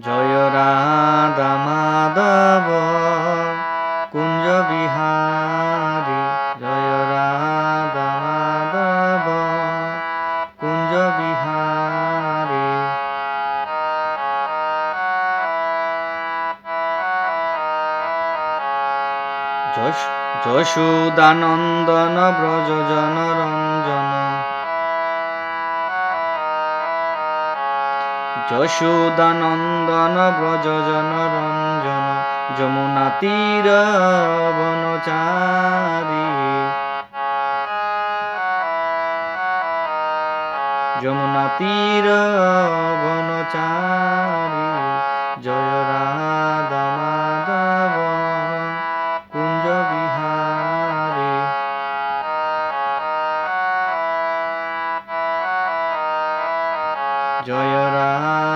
জয় রাধা মাধব কুঞ্জ বিহারী জয় রাধা কুঞ্জ বিহারী যশ- যশোদানন্দন ব্রজ যশোদানন্দন ব্রজ জনরঞ্জন যমুনা তীর বনচারী। যমুনা তীর বনচারী। জয় রাম।